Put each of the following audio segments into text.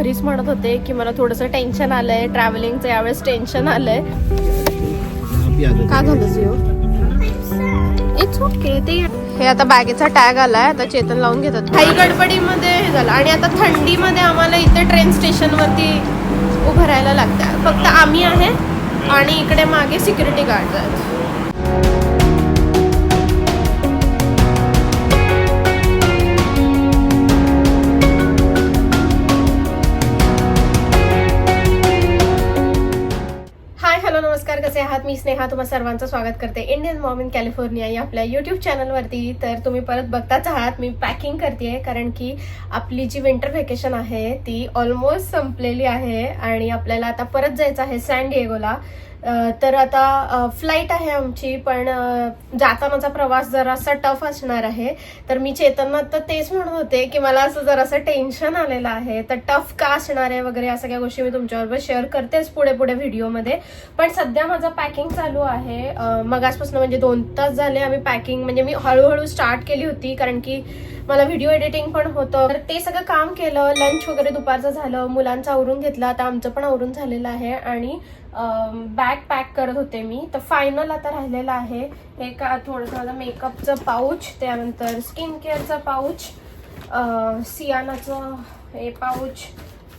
घरीच म्हणत होते की मला थोडंसं टेन्शन आलंय ट्रॅव्हलिंगचं यावेळेस टेन्शन आलंय. का झालं इट्स ओके ते हे आता बॅगेचा टॅग आलाय आता चेतन लावून घेतात. काही गडबडीमध्ये हे झालं. आणि आता थंडीमध्ये आम्हाला इथे ट्रेन स्टेशनवरती उभं राहायला लागतं फक्त आम्ही आहे आणि इकडे मागे सिक्युरिटी गार्ड आहेत. नेहा तुम्हा सर्वांचं स्वागत करते. इंडियन मॉम इन कॅलिफोर्निया या आपल्या युट्यूब चॅनलवरती तर तुम्ही परत बघताच आहात. मी पॅकिंग करते कारण की आपली जी विंटर व्हेकेशन आहे ती ऑलमोस्ट संपलेली आहे. आणि आपल्याला आता परत जायचं आहे सॅन डिएगोला तर आता फ्लाईट आहे आमची पण जातानाचा प्रवास जरासा टफ असणार आहे. तर मी चेतनना तर तेच म्हणत होते की मला असं जरासं टेन्शन आलेलं आहे. तर टफ का असणार आहे वगैरे या सगळ्या गोष्टी मी तुमच्याबरोबर शेअर करतेच पुढे पुढे व्हिडिओमध्ये पण सध्या माझं पॅकिंग चालू आहे. अं, मगासपासून म्हणजे दोन तास झाले आम्ही पॅकिंग म्हणजे मी हळूहळू स्टार्ट केली होती कारण की मला व्हिडिओ एडिटिंग पण होतं. तर ते सगळं काम केलं लंच वगैरे दुपारचं झालं मुलांचं आवरून घेतलं आता आमचं पण आवरून झालेलं आहे. आणि बॅग पॅक करत होते मी. तर फायनल आता राहिलेलं आहे. हे का थोडंसं माझं मेकअपचं पाऊच त्यानंतर स्किन केअरचं पाऊच सियानाचं हे पाऊच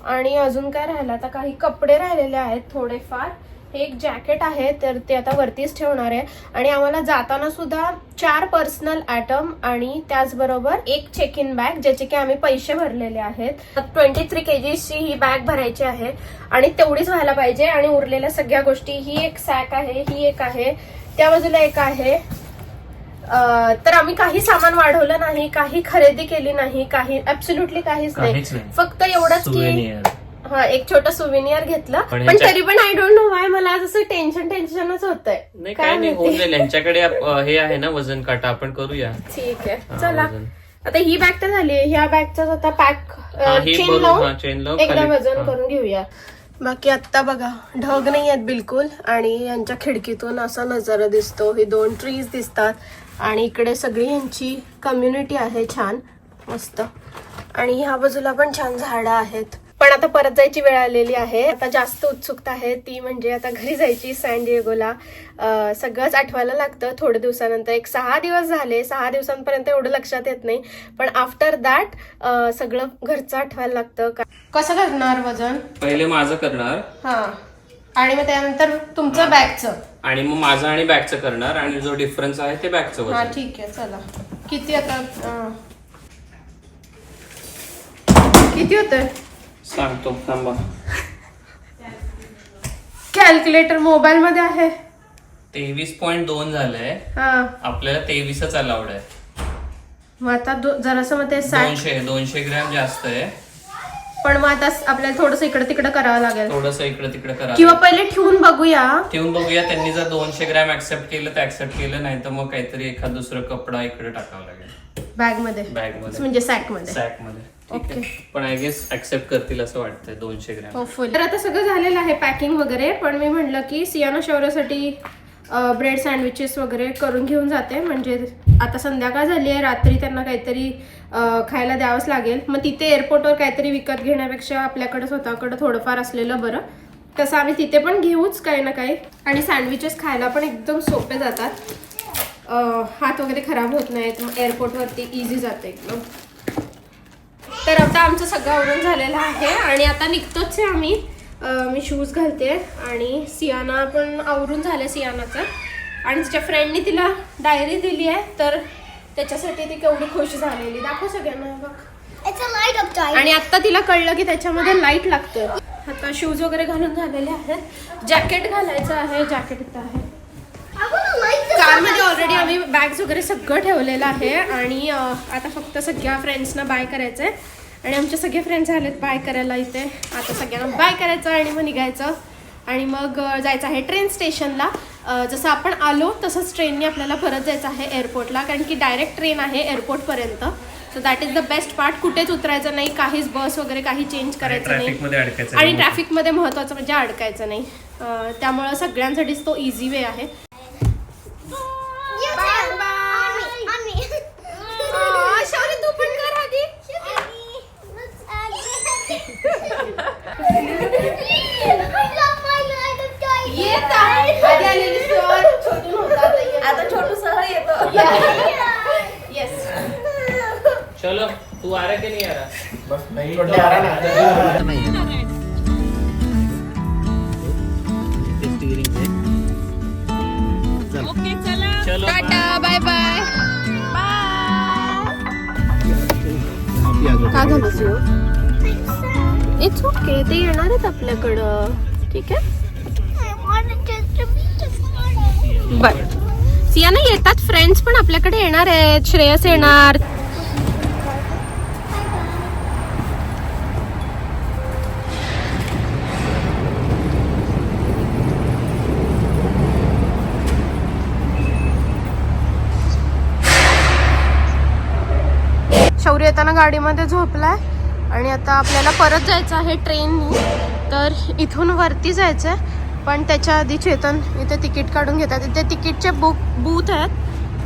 आणि अजून काय राहिलं? आता काही कपडे राहिलेले आहेत थोडेफार. हे एक जॅकेट आहे तर ते आता वरतीच ठेवणार आहे. आणि आम्हाला जाताना सुद्धा चार पर्सनल ॲटम आणि त्याचबरोबर एक चेक इन बॅग ज्याचे की आम्ही पैसे भरलेले आहेत. ट्वेंटी थ्री केजीची ही बॅग भरायची आहे. आणि तेवढीच व्हायला पाहिजे आणि उरलेल्या सगळ्या गोष्टी. ही एक सॅक आहे ही एक आहे त्या बाजूला एक आहे. तर आम्ही काही सामान वाढवलं नाही काही खरेदी केली नाही काही ऍब्सोल्युटली काहीच नाही. फक्त एवढंच की. हा एक छोटं सुविनियर घेतलं. पण पण ह्याच्या- तरी पण आय डोंट नो वाय मला आज असं टेन्शन टेन्शनच होतंय. नाही काय नाही होऊन जाईल. यांच्याकडे आप- अं, हे आहे ना वजन काटा. आपण करूया. ठीक आहे. हा, चला. वजन. आता ही बॅग तर झाली ह्या बॅगचाच आता पॅक हा, ही चेन भरून- लावून हा, chain लावून एकदा खाली- वजन हा. करून घेऊया. बाकी आता बघा ढग नाही आहेत बिलकुल. आणि यांच्या खिडकीतून असा नजारा दिसतो. हे दोन ट्रीज दिसतात. आणि इकडे सगळी यांची कम्युनिटी आहे छान. मस्त. आणि ह्या बाजूला पण छान झाडं आहेत. पण आता परत जायची वेळ आलेली आहे. आता जास्त उत्सुकता आहे. ती म्हणजे आता घरी जायची सॅन डिएगोला सगळंच आठवायला लागतं. थोड्या दिवसानंतर एक सहा दिवस झाले. सहा दिवसांपर्यंत एवढं लक्षात येत नाही. पण आफ्टर दॅट सगळं घरचं आठवायला लागतं. का- कसं करणार वजन? पहिले माझं करणार. हा. आणि मग त्यानंतर तुमचं बॅगचं? आणि मग माझं आणि बॅगचं करणार. आणि जो डिफरन्स आहे ते बॅगचं हा ठीक आहे. चला. किती आता? किती होतं सांगतो थांबा. कॅल्क्युलेटर मोबाईल मध्ये आहे. तेवीस पॉईंट दोन झालंय. हा. आपल्याला तेवीसच अलाउड आहे. मग आता दो- जरासं मग ते दोनशे दोनशे ग्रॅम जास्त आहे. पण मग आता आपल्याला थोडस इकडे तिकडे करावं लागेल. थोडस इकडे तिकडे करा किंवा पहिले ठेवून बघूया. ठेवून बघूया त्यांनी जर दोनशे ग्रॅम ऍक्सेप्ट केलं तर ऍक्सेप्ट केलं नाही तर मग काहीतरी एखाद दुसरं कपडा इकडे टाकावं लागेल. बॅगमध्ये. बॅगमध्ये. म्हणजे सॅकमध्ये. सॅकमध्ये. ठीक ओके. आहे पण आय गेस ऍक्सेप्ट करतील असं वाटतंय दोनशे ग्रॅम. होपफुल तर आता सगळं झालेलं आहे पॅकिंग वगैरे पण मी म्हटलं की सियाना शौर्यासाठी ब्रेड सँडविचेस वगैरे करून घेऊन जाते. म्हणजे आता संध्याकाळ झाली आहे रात्री त्यांना काहीतरी अं, खायला द्यावंच लागेल. मग तिथे एअरपोर्टवर काहीतरी विकत घेण्यापेक्षा आपल्याकडे स्वतःकडे थोडंफार असलेलं बरं. तसं आम्ही तिथे पण घेऊच काही ना काही. आणि सँडविचेस खायला पण एकदम सोपे जातात. अं, हात वगैरे खराब होत नाहीत मग एअरपोर्टवरती इझी जाते एकदम. तर आता आमचं सगळं आवरून झालेलं आहे आणि आता निघतोच आहे आम्ही. मी शूज घालते आणि सियाना पण आवरून झालं सियानाचं. आणि तिच्या फ्रेंडनी तिला डायरी दिली आहे तर त्याच्यासाठी ती केवढी खुश झालेली. दाखव सगळ्यांना बघ. आणि आता तिला कळलं की त्याच्यामध्ये लाइट लागतोय. आता शूज वगैरे घालून झालेले आहेत. जॅकेट घालायचं आहे जॅकेट इथं आहे. कारमध्ये ऑलरेडी आम्ही बॅग्स वगैरे सगळं ठेवलेलं आहे आणि आता फक्त सगळ्या फ्रेंड्सना बाय करायचं आहे आणि आमचे सगळे फ्रेंड्स आलेत बाय करायला इथे. आता सगळ्यांना बाय करायचं आणि मग निघायचं. आणि मग जायचं आहे ट्रेन स्टेशनला जसं आपण आलो तसंच ट्रेनने आपल्याला परत जायचं आहे एअरपोर्टला कारण की डायरेक्ट ट्रेन आहे एअरपोर्टपर्यंत so that is the best part कुठेच उतरायचं नाही. काहीच बस वगैरे काही चेंज करायचं नाही. ट्रॅफिकमध्ये अडकायचं आणि. ट्रॅफिकमध्ये महत्त्वाचं म्हणजे अडकायचं नाही. त्यामुळं सगळ्यांसाठीच तो इझी वे आहे. चलो तू आ रहा कि नहीं आ रहा? बस नहीं तो आ रहा ना ओके चला। चलो बाय बाय बाय का येणार आहेत आपल्याकडं. ठीक आहे? बाय सिया ना येतात फ्रेंड्स पण आपल्याकडे येणार आहेत. श्रेयस येणार. शौर्य येताना गाडीमध्ये झोपलाय आणि आता आपल्याला परत जायचं आहे ट्रेननी तर इथून वरती जायचं आहे पण त्याच्या आधी चेतन इथे तिकीट काढून घेतात. इथे तिकीटचे बुक बूथ आहेत.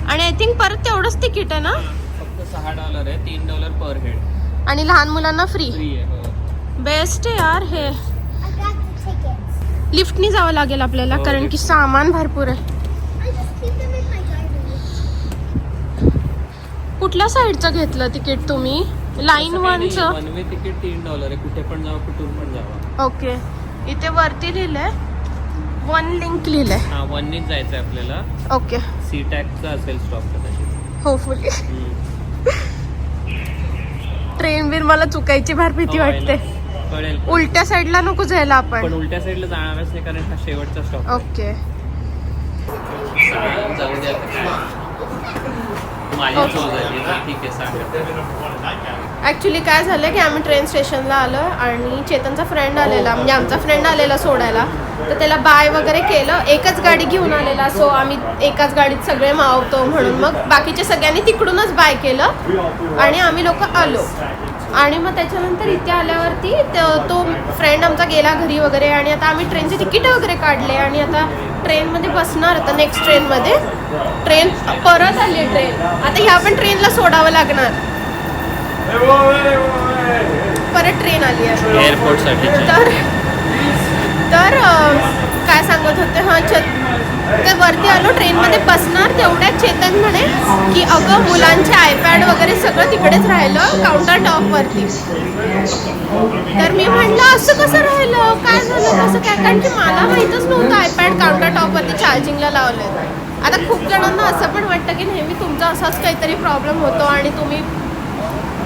आणि आय थिंक परत तेवढंच तिकीट आहे ना? फक्त सहा डॉलर आहे तीन डॉलर पर हेड आणि लहान मुलांना फ्री आहे हो. बेस्ट आहे यार हे. लिफ्टनी जावं लागेल आपल्याला हो, कारण की. सामान भरपूर आहे. कुठल्या साईडचं घेतलं तिकीट तुम्ही? लाईन वनचं वन वे तिकीट तीन डॉलर आहे. कुठे पण जावा कुठून पण जावा. ओके इथे वरती लिहिलंय वन लिंक लिहिलंय. हा वननीच जायचं आहे आपल्याला. ओके सी टॅगचा असेल स्टॉप कदाचित. होपफुली हम्म. ट्रेन बिन मला चुकायची फार भीती हो, वाटते. कळेल उलट्या साईडला नको जायला पण आपण उलट्या साईडला जाणारच नाही कारण हा शेवटचा स्टॉप ओके जाऊ दे आता. काय. माझी ओके. चूक झाली ना ठीक आहे सांग. ऍक्च्युली काय झालं की आम्ही ट्रेन स्टेशनला आलो आणि चेतनचा फ्रेंड आलेला म्हणजे आमचा फ्रेंड आलेला सोडायला. तर त्याला बाय वगैरे केलं. एकच गाडी घेऊन आलेला सो आम्ही एकाच गाडीत सगळे मावतो म्हणून. मग बाकीच्या सगळ्यांनी तिकडूनच बाय केलं आणि आम्ही लोक आलो. आणि मग त्याच्यानंतर इथे आल्यावरती त- तो फ्रेंड आमचा गेला घरी वगैरे आणि आता आम्ही ट्रेनचे तिकीट वगैरे काढले आणि आता ट्रेनमध्ये बसणार आता नेक्स्ट ट्रेनमध्ये ट्रेन परत आली ट्रेन आता ह्या पण ट्रेनला सोडावं लागणार. परत ट्रेन आली आहे. एअरपोर्टसाठी तर तर अं, काय सांगत होते हां छत ते वरती आलो ट्रेनमध्ये बसणार तेवढ्या चेतन म्हणे की अगं मुलांचे आयपॅड वगैरे सगळं तिकडेच राहिलं काउंटर टॉपवरती तर मी म्हणलं असं कसं राहिलं? काय झालं? कसं काय? कारण की मला माहीतच नव्हतं आयपॅड काउंटर टॉपवरती चार्जिंगला लावलं आता खूप जणांना असं पण वाटतं की नेहमी तुमचा असाच काहीतरी प्रॉब्लेम होतो आणि तुम्ही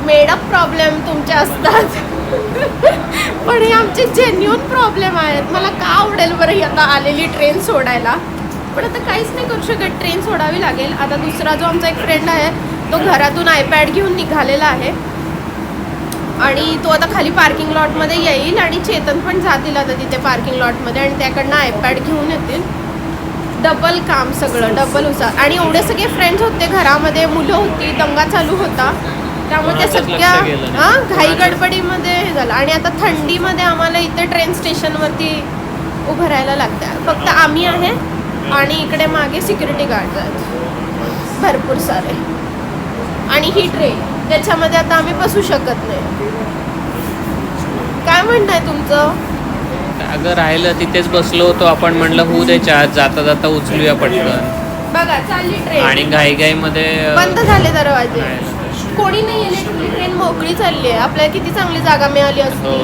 मेडअप प्रॉब्लेम तुमचे असतात. पण हे आमचे जेन्युन प्रॉब्लेम आहेत. मला का आवडेल बरं ही आता आलेली ट्रेन सोडायला? पण आता काहीच नाही करू शकत. ट्रेन सोडावी लागेल. आता दुसरा जो आमचा एक फ्रेंड आहे तो घरातून आयपॅड घेऊन निघालेला आहे. आणि तो आता खाली पार्किंग लॉटमध्ये येईल आणि चेतन पण जातील आता तिथे पार्किंग लॉटमध्ये आणि त्याकडनं आयपॅड घेऊन येतील. डबल काम सगळं. डबल उसार आणि एवढे सगळे फ्रेंड्स होते घरामध्ये. मुलं होती. दंगा चालू होता. त्यामुळे त्या सगळ्या. हा घाई गडबडीमध्ये हे झालं. आणि आता थंडीमध्ये आम्हाला इथे ट्रेन स्टेशनवरती उभं राहायला लागतं. फक्त आम्ही आहे आणि इकडे मागे सिक्युरिटी गार्ड आहेत. भरपूर सारे. आणि ही ट्रेन त्याच्यामध्ये आता आम्ही बसू शकत नाही. काय म्हणणं तुमचं? अगं राहिलं तिथेच बसलो होतो. आपण म्हणलं होऊ दे चार्ज जाता जाता उचलूया पटकन. बघा चालली आणि ट्रेन घाई घाई मध्ये बंद झाले दरवाजे. कोणी नाही आहे ट्रेन मोकळी चालली आहे. आपल्याला किती चांगली जागा मिळाली असते. हो.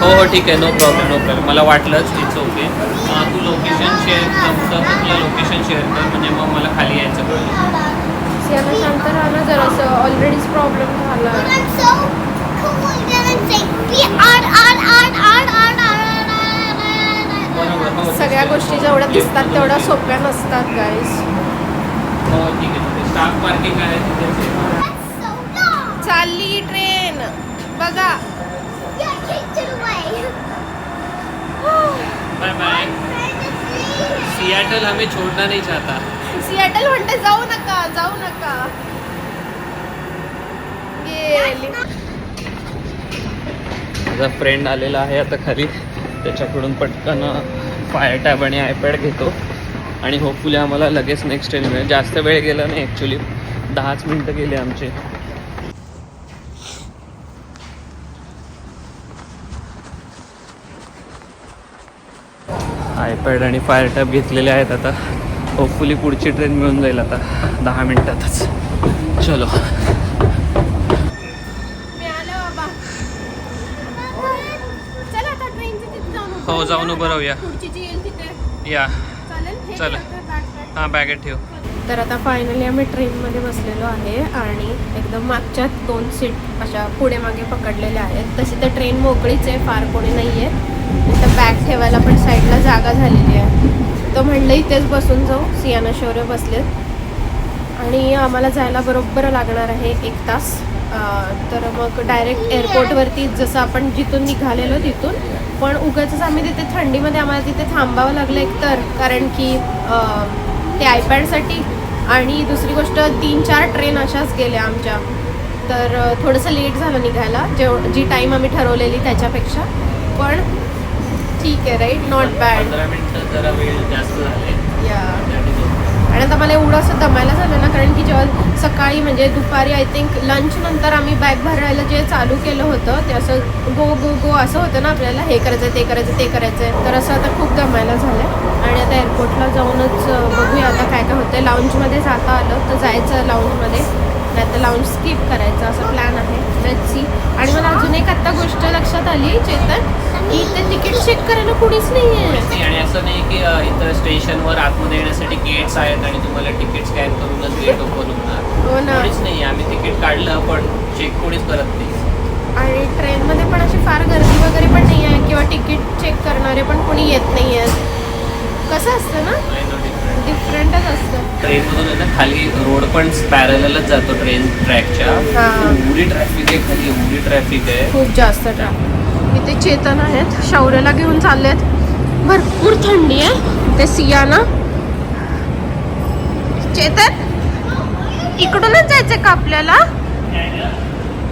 हो. हो ठीक आहे. नो प्रॉब्लेम नो प्रॉब्लेम मला वाटलंच इट्स ओके तू लोकेशन शेअर तुझं तुला लोकेशन शेअर कर म्हणजे मग मला खाली यायचं कळलं. शांत राहा ना ऑलरेडीच प्रॉब्लेम बरोबर हो. सगळ्या गोष्टी जेवढ्या दिसतात तेवढ्या सोप्या नसतात गाईस हो ठीक आहे. स्टाफ पार्किंग आहे. चालली ट्रेन बघा. Bye bye. सियाटल हमें छोड़ना नहीं चाहता सियाटल म्हणते जाऊ नका जाऊ नका गेली माझा फ्रेंड आलेला आहे आता खाली त्याच्याकडून पटकन फायर टॅब आणि आयपॅड घेतो आणि होपफुली आम्हाला लगेच नेक्स्ट ट्रेन मिळेल जास्त वेळ गेला नाही ॲक्च्युली दहाच मिनटं गेले आमचे. आयपॅड आणि फायर टॅब घेतलेले आहेत आता. होपफुली पुढची ट्रेन मिळून जाईल आता. दहा मिनटातच. चलो. हो, जाऊन. उभं राहूया. या. चला. हां बॅगेत ठेव. तर आता फायनली आम्ही ट्रेनमध्ये बसलेलो आहे आणि एकदम मागच्या दोन सीट अशा पुढे मागे पकडलेल्या आहेत. तशी तर ट्रेन मोकळीच आहे फार कोणी नाही आहे इथं बॅग ठेवायला पण साईडला जागा झालेली आहे. तर म्हणलं इथेच बसून जाऊ. सियाना शौर्य बसलेत. आणि आम्हाला जायला बरोबर लागणार आहे एक तास. तर मग डायरेक्ट एअरपोर्टवरती जसं आपण जिथून निघालेलो तिथून. पण उगाच आम्ही तिथे थंडीमध्ये आम्हाला तिथे थांबावं लागलं एकतर. कारण की ते आयपॅडसाठी आणि दुसरी गोष्ट तीन चार ट्रेन अशाच गेल्या आमच्या. तर थोडंसं लेट झालं निघायला. जेव जी टाईम आम्ही ठरवलेली त्याच्यापेक्षा. पण ठीक आहे राईट नॉट बॅड या आणि आता मला एवढं असं दमायला झालं ना कारण की जेव्हा सकाळी म्हणजे दुपारी आय थिंक लंचनंतर आम्ही बॅग भरायला जे चालू केलं होतं ते असं गो गो गो असं होतं ना आपल्याला हे करायचं ते करायचं ते करायचं तर असं आता खूप दमायला झालं आणि आता एअरपोर्टला जाऊनच बघूया आता काय काय होतं लाऊंजमध्ये जाता आलं तर जायचं लाऊंजमध्ये नाही तर लाऊंज स्किप करायचं असं प्लॅन आहे. लेट्स सी आणि मला अजून एक आत्ता गोष्ट लक्षात आली चेतन. की इथे तिकीट चेक करायला कुणीच नाही आहे आणि असं नाही की इथं स्टेशनवर आतमध्ये येण्यासाठी गेट्स आहेत आणि तुम्हाला तिकीट स्कॅन करूनच गेट ओपन होणार ना. कोणीच नाही आम्ही तिकीट काढलं पण चेक कोणीच करत नाही. आणि ट्रेनमध्ये पण अशी फार गर्दी वगैरे पण नाही आहे किंवा तिकीट चेक करणारे पण कोणी येत नाही आहेत कसं असतं ना? डिफरंटच असतं. ट्रेनमधून आहे ना खाली रोड पण पॅरलच जातो ट्रेन ट्रॅकच्या हां. एवढी ट्रॅफिक आहे खाली एवढी ट्रॅफिक आहे. खूप जास्त ट्रॅफिक इथे चेतन आहेत शौर्याला घेऊन चाललेत. भरपूर थंडी आहे. ते सियाना. चेतन इकडूनच जायचंय का आपल्याला?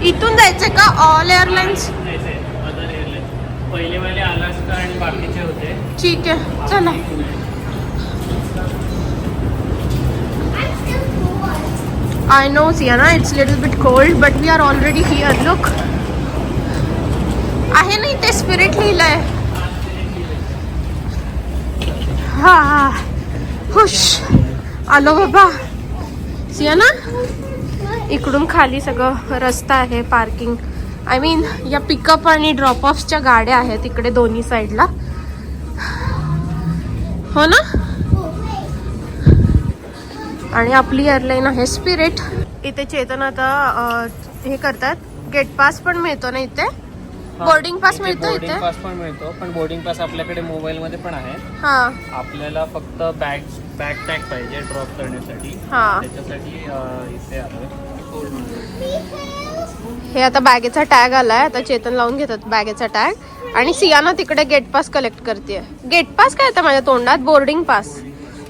इथून जायचंय का ऑल एअरलाइन्स पहिले वाले अलास्का आणि बाकीचे होते. ठीक आहे चला. I know, Sienna, it's a little bit cold, but we are already here. Look. आहे ना इथे स्पिरिट लिहिलंय. हा. हा हुश. आलो बाबा. सियाना इकडून खाली सगळं रस्ता आहे पार्किंग आय मीन या पिकअप आणि ड्रॉप ऑफच्या गाड्या आहेत इकडे दोन्ही साईडला हो ना? आणि आपली एअरलाईन आहे स्पिरिट इथे चेतन आता हे करतात. गेट पास पण मिळतो ना इथे? बोर्डिंग पास मिळतो बोर्डिंग इथे? पास पण मिळतो पण बोर्डिंग पास आपल्याकडे मोबाईल मध्ये पण आहे. हा. आपल्याला फक्त बॅग बॅग टॅग पाहिजे ड्रॉप करण्यासाठी. हा. त्याच्यासाठी अं, इथे हे आता बॅगेचा टॅग आलाय. आता चेतन लावून घेतात बॅगेचा टॅग आणि सियाना तिकडे गेट पास कलेक्ट करते गेट पास काय आता माझ्या तोंडात? बोर्डिंग पास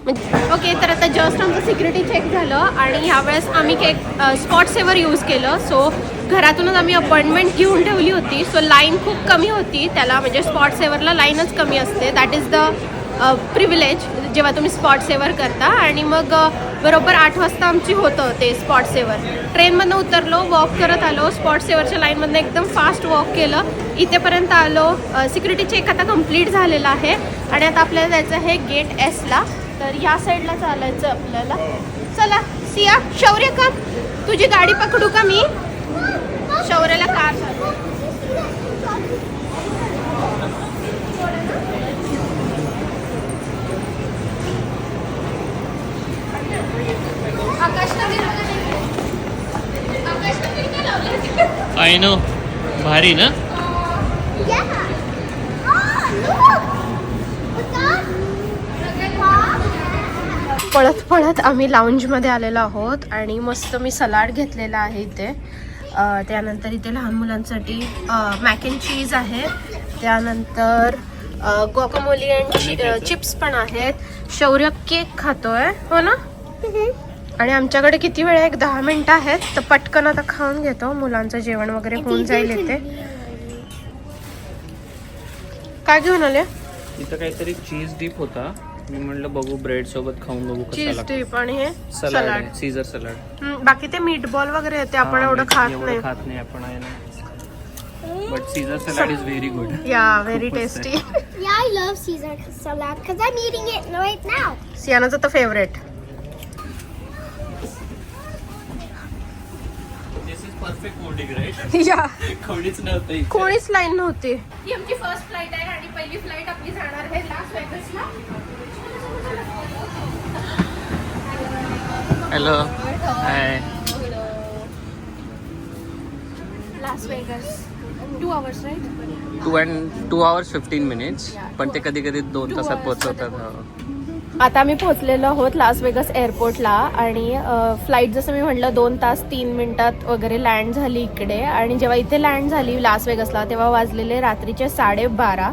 म्हणजे- ओके तर आता जस्ट आमचं सिक्युरिटी चेक झालं आणि ह्यावेळेस आम्ही केक स्पॉट सेवर यूज केलं. सो घरातूनच आम्ही अपॉइंटमेंट घेऊन ठेवली होती. सो लाईन खूप कमी होती. त्याला म्हणजे स्पॉट सेवरला लाईनच कमी असते. दॅट इज द प्रिव्हिलेज जेव्हा तुम्ही स्पॉट सेवर करता. आणि मग बरोबर आठ वाजता आमची होतं ते स्पॉट सेवर ट्रेनमधनं उतरलो वॉक करत आलो. स्पॉट सेवरच्या लाईनमधनं एकदम फास्ट वॉक केलं. इथेपर्यंत आलो. सिक्युरिटी चेक आता कंप्लीट झालेला आहे. आणि आता आपल्याला जायचं आहे गेट एसला तर या साईडला चालायचं आपल्याला. चला सिया शौर्य का तुझी गाडी पकडू का मी? शौर्याला कार आय नो भारी ना? पळत पळत आम्ही लाऊंजमध्ये आलेलो आहोत आणि मस्त मी सलाड घेतलेला आहे इथे. त्यानंतर इथे लहान मुलांसाठी मॅक अँड चीज आहे. त्यानंतर गोकामोली अँड चिप्स पण आहेत. शौर्य केक खातोय हो ना? आणि आमच्याकडे किती वेळ आहे? एक दहा मिनिटं आहेत. तर पटकन आता खाऊन घेतो. मुलांचं जेवण वगैरे होऊन जाईल इथे. काय घेऊन आले? इथं काहीतरी चीज डीप होता. मी म्हणलं बघू ब्रेड सोबत खाऊन बघू कसा चीज लागतो. टिप आणि हे सलाड सलाड सीझर सलाड हम्म, बाकी ते मीट बॉल वगैरे आहे ते आपण एवढं खात नाही. खात नाही आपण आहे ना? But Caesar salad is very good yeah very खूपच. Tasty Yeah, I love Caesar salad because I'm eating it right now. सियानाचं तर फेवरेट परफेक्ट बोर्डिंग राईट या कोणीच नव्हतं इथे. कोणीच लाईन नव्हती. ही आमची फर्स्ट फ्लाईट आहे आणि पहिली फ्लाईट आपली जाणार आहे लास वेगसला hello hi Las Vegas two hours right two and two hours fifteen minutes पण ते कधी कधी दोन तासात पोहोचवतात. हो. आता आम्ही पोहोचलेलो आहोत लास वेगस एअरपोर्टला आणि फ्लाईट जसं मी म्हटलं दोन तास तीन मिनिटात वगैरे लँड झाली इकडे. आणि जेव्हा इथे लँड झाली लास वेगसला तेव्हा वाजलेले रात्रीचे साडेबारा.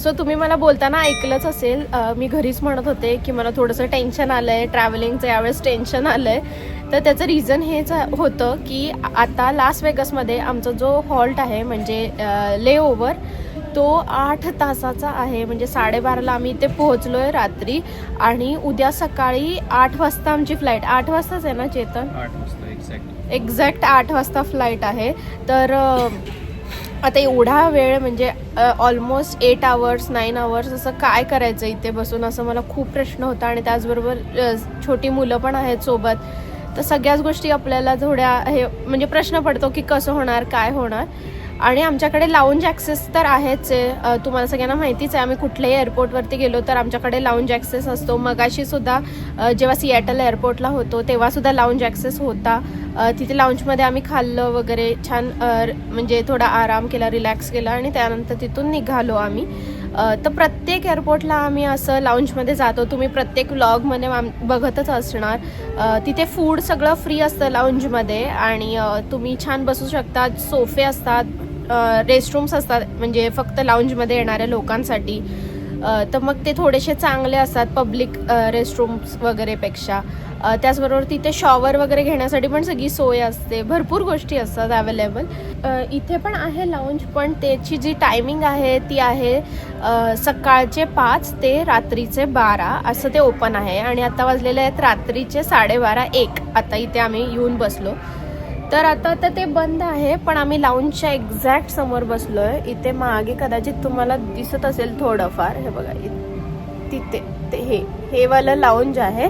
सो तुम्ही मला बोलताना ऐकलंच असेल मी घरीच म्हणत होते की मला थोडंसं टेन्शन आलं आहे ट्रॅव्हलिंगचं यावेळेस टेन्शन आलं आहे तर त्याचं रिझन हेच होतं की आता लास वेगसमध्ये आमचा जो हॉल्ट आहे म्हणजे ले ओव्हर तो आठ तासाचा आहे. म्हणजे साडेबाराला आम्ही इथे पोहोचलो आहे रात्री आणि उद्या सकाळी आठ वाजता आमची फ्लाईट आठ वाजताच आहे ना चेतन? एक्झॅक्ट आठ वाजता फ्लाईट आहे. तर आता एवढा वेळ म्हणजे almost eight hours nine hours असं काय करायचं इथे बसून असं मला खूप प्रश्न होता आणि त्याचबरोबर छोटी मुलं पण आहेत सोबत. तर सगळ्याच गोष्टी आपल्याला थोड्या हे म्हणजे प्रश्न पडतो की कसं होणार काय होणार. आणि आमच्याकडे लाऊंज ॲक्सेस तर आहेच आहे. तुम्हाला सगळ्यांना माहितीच आहे आम्ही कुठल्याही एअरपोर्टवरती गेलो तर आमच्याकडे लाऊंज ॲक्सेस असतो. मगाशी सुद्धा जेव्हा सिॲटल एअरपोर्टला होतो तेव्हासुद्धा लाऊंज ॲक्सेस होता. तिथे लाऊंजमध्ये आम्ही खाल्लं वगैरे छान म्हणजे थोडा आराम केला रिलॅक्स केला आणि त्यानंतर तिथून निघालो आम्ही. तर प्रत्येक एअरपोर्टला आम्ही असं लाऊंजमध्ये जातो. तुम्ही प्रत्येक व्लॉगमध्ये आम बघतच असणार. तिथे फूड सगळं फ्री असतं लाऊंजमध्ये आणि तुम्ही छान बसू शकता. सोफे असतात रेस्टरूम्स असतात. म्हणजे फक्त लाऊंजमध्ये येणाऱ्या लोकांसाठी. तर मग ते थोडेसे चांगले असतात पब्लिक रेस्टरूम्स वगैरेपेक्षा. त्याचबरोबर तिथे शॉवर वगैरे घेण्यासाठी पण सगळी सोय असते. भरपूर गोष्टी असतात अवेलेबल इथे पण आहे लाऊंज पण त्याची जी टायमिंग आहे ती आहे सकाळचे पाच ते रात्रीचे बारा असं ते ओपन आहे. आणि आता वाजलेले आहेत रात्रीचे साडेबारा एक. आता इथे आम्ही येऊन बसलो. तर आता तर ते बंद आहे पण आम्ही लाऊंजच्या एक्झॅक्ट समोर बसलोय. इथे मागे कदाचित तुम्हाला दिसत असेल थोडंफार. हे बघा इ- तिथे ते हे हे वालं लाऊंज आहे.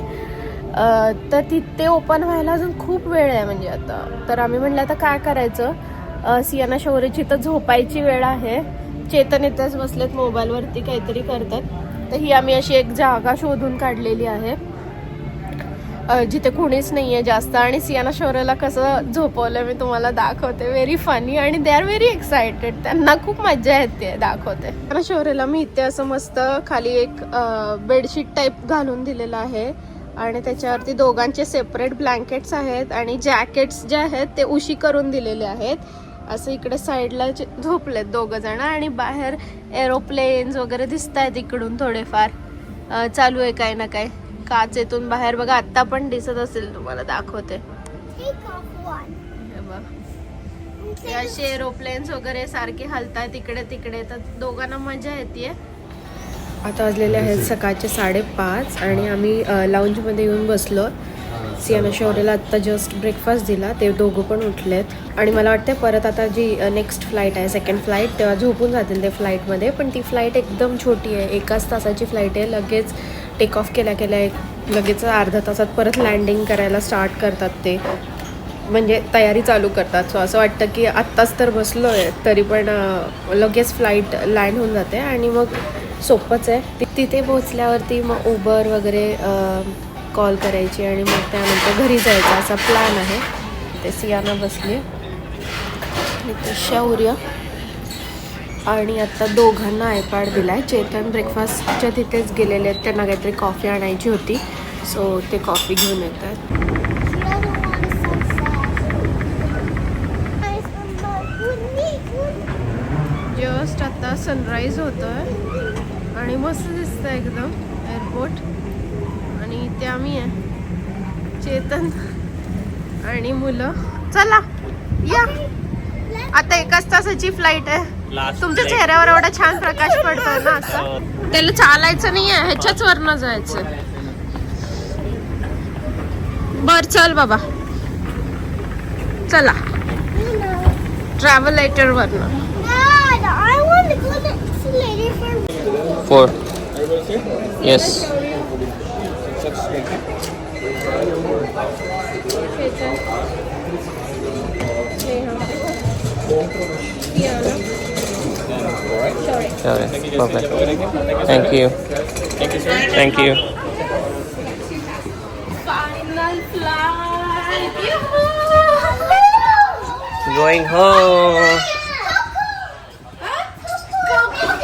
तर तिथे ओपन व्हायला अजून खूप वेळ आहे म्हणजे आता. तर आम्ही म्हणलं आता काय करायचं? सियाना शौर्यची तर झोपायची वेळ आहे. चेतन इथेच बसलेत मोबाईलवरती काहीतरी करतात. तर ही आम्ही अशी एक जागा शोधून काढलेली आहे. जिथे कुणीच नाहीये जास्त. आणि सियाना शौर्यला कसं झोपवलं मी तुम्हाला दाखवते. व्हेरी फनी आणि दे आर व्हेरी एक्सायटेड त्यांना खूप मजा येते दाखवते. सियाना शौर्यला मी इथे असं मस्त खाली एक बेडशीट टाईप घालून दिलेलं आहे. आणि त्याच्यावरती दोघांचे सेपरेट ब्लँकेट्स आहेत आणि जॅकेट्स जे आहेत ते उशी करून दिलेले आहेत. असं इकडे साईडला झोपलेत दोघं जण आणि बाहेर एरोप्लेन्स वगैरे दिसत आहेत इकडून थोडेफार. चालू आहे काय ना काय. काचेतून बाहेर बघा आत्ता पण दिसत असेल तुम्हाला दाखवते. असे एरोप्लेन्स वगैरे सारखे हलतात इकडे तिकडे तर दोघांना मजा येते आता वाजलेले आहेत सकाळचे साडेपाच आणि आम्ही लाऊंजमध्ये येऊन बसलो. सियाना शौर्यला आत्ता जस्ट ब्रेकफास्ट दिला ते दोघं पण उठलेत. आणि मला वाटतं परत आता जी नेक्स्ट फ्लाईट आहे सेकंड फ्लाईट तेव्हा झोपून जातील ते फ्लाईटमध्ये पण ती फ्लाईट एकदम छोटी आहे. एकाच तासाची फ्लाईट आहे लगेच टेक ऑफ केल्या केल्या एक लगेच अर्ध्या तासात परत लँडिंग करायला स्टार्ट करतात ते. म्हणजे तयारी चालू करतात. सो असं वाटतं की आत्ताच तर बसलो आहे तरी पण लगेच फ्लाईट लँड होऊन जाते आणि मग सोपंच आहे. तिथे पोहोचल्यावरती मग उबर वगैरे कॉल करायची आणि मग त्यानंतर घरी जायचा असा प्लॅन आहे. ते सियाना बसली. शौर्य आणि आत्ता दोघांना आयपॅड दिलाय. चेतन ब्रेकफास्टच्या तिथेच गेलेले आहेत. त्यांना काहीतरी कॉफी आणायची होती. सो ते कॉफी घेऊन येतात. जस्ट आता सनराईज आहे आणि मस्त दिसतं एकदम एअरपोर्ट आणि इथे आम्ही आहे. चेतन आणि मुलं. चला या. आता एकाच तासाची फ्लाईट आहे. तुमच्या. चेहऱ्यावर एवढा छान प्रकाश पडतोय ना असं? त्याला चालायचं नाही आहे ह्याच्याच वरनं जायचं. बर चल बाबा. चला. ट्रॅव्हल लायटर वरनं. Four yes Yeah, Thank you. Final flight! Going home.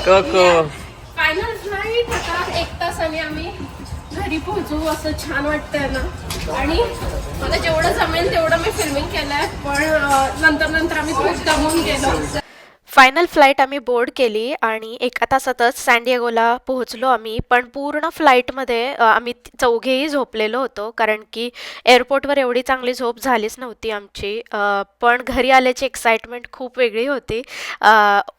Coco. Final flight आता एक तासाने आम्ही घरी पोहोचू. असं छान वाटतंय ना. आणि मला जेवढं जमेल तेवढं मी फिल्मिंग केलंय. पण नंतर नंतर आम्ही खूप दमून गेलो. फायनल फ्लाईट आम्ही बोर्ड केली आणि एका तासातच सँडिएगोला पोहोचलो आम्ही. पण पूर्ण फ्लाईटमध्ये आम्ही चौघेही झोपलेलो होतो. कारण की एअरपोर्टवर एवढी चांगली झोप झालीच नव्हती आमची. पण घरी आल्याची एक्साइटमेंट खूप वेगळी होती.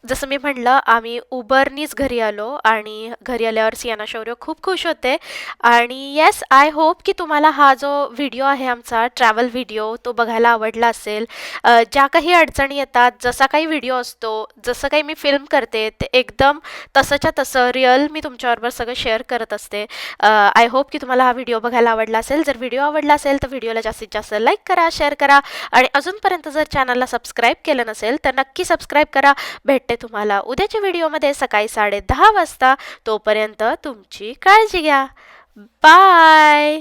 जसं मी म्हणलं आम्ही उबरनीच घरी आलो आणि घरी आल्यावर सियाना शौर्य खूप खुश होते. आणि येस आय होप की तुम्हाला हा जो व्हिडिओ आहे आमचा ट्रॅव्हल व्हिडिओ तो बघायला आवडला असेल. ज्या काही अडचणी येतात जसा काही व्हिडिओ असतो जसं काही मी फिल्म करते ते एकदम तसंच्या तसं रिअल मी तुमच्याबरोबर सगळं शेअर करत असते. आय होप की तुम्हाला हा व्हिडिओ बघायला आवडला असेल. जर व्हिडिओ आवडला असेल तर व्हिडिओला जास्तीत जास्त लाईक करा शेअर करा आणि अजूनपर्यंत जर चॅनलला सबस्क्राईब केलं नसेल तर नक्की सबस्क्राईब करा. भेटते तुम्हाला उद्याच्या व्हिडिओमध्ये सकाळी साडे दहा वाजता. तोपर्यंत तुमची काळजी घ्या. बाय